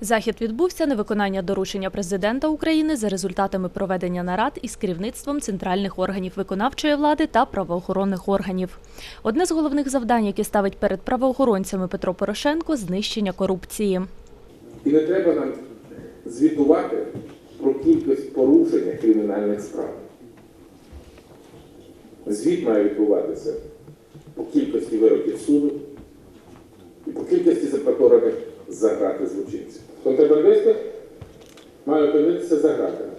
Захід відбувся на виконання доручення президента України за результатами проведення нарад із керівництвом центральних органів виконавчої влади та правоохоронних органів. Одне з головних завдань, яке ставить перед правоохоронцями Петро Порошенко знищення корупції. І не треба нам звітувати про кількість порушення кримінальних справ. Звіт має відбуватися по кількості вироків суду і по кількості запроторених за грати. Контрабандисти мають опинитися за гратами.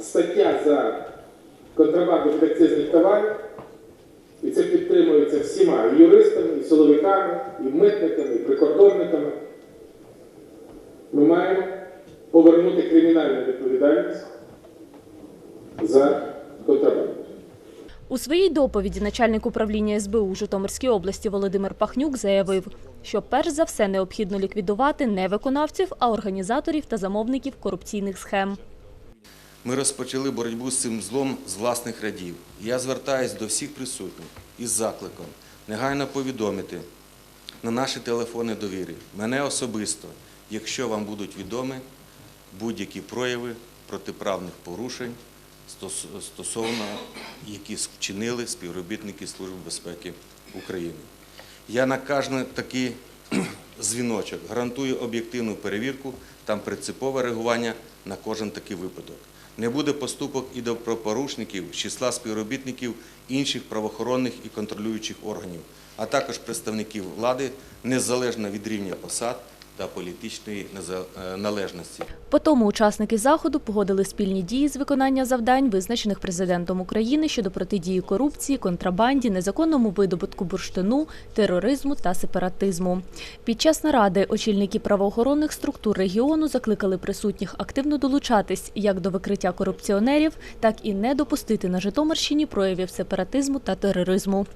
Стаття за контрабанду підакцизних товарів, і це підтримується всіма і юристами, і силовиками, і митниками, і прикордонниками ми маємо повернути кримінальну відповідальність за контрабанду. У своїй доповіді начальник управління СБУ у Житомирській області Володимир Пахнюк заявив, що перш за все необхідно ліквідувати не виконавців, а організаторів та замовників корупційних схем. Ми розпочали боротьбу з цим злом з власних радів. Я звертаюся до всіх присутніх із закликом негайно повідомити на наші телефони довіри, мене особисто, якщо вам будуть відомі будь-які прояви протиправних порушень стосовно які вчинили співробітники Служби безпеки України. Я на кожен такий дзвіночок гарантую об'єктивну перевірку та принципове реагування на кожен такий випадок. Не буде поступок і до правопорушників числа співробітників інших правоохоронних і контролюючих органів, а також представників влади незалежно від рівня посад та політичної е, належності. По тому учасники заходу погодили спільні дії з виконання завдань, визначених президентом України щодо протидії корупції, контрабанді, незаконному видобутку бурштину, тероризму та сепаратизму. Під час наради очільники правоохоронних структур регіону закликали присутніх активно долучатись як до викриття корупціонерів, так і не допустити на Житомирщині проявів сепаратизму та тероризму.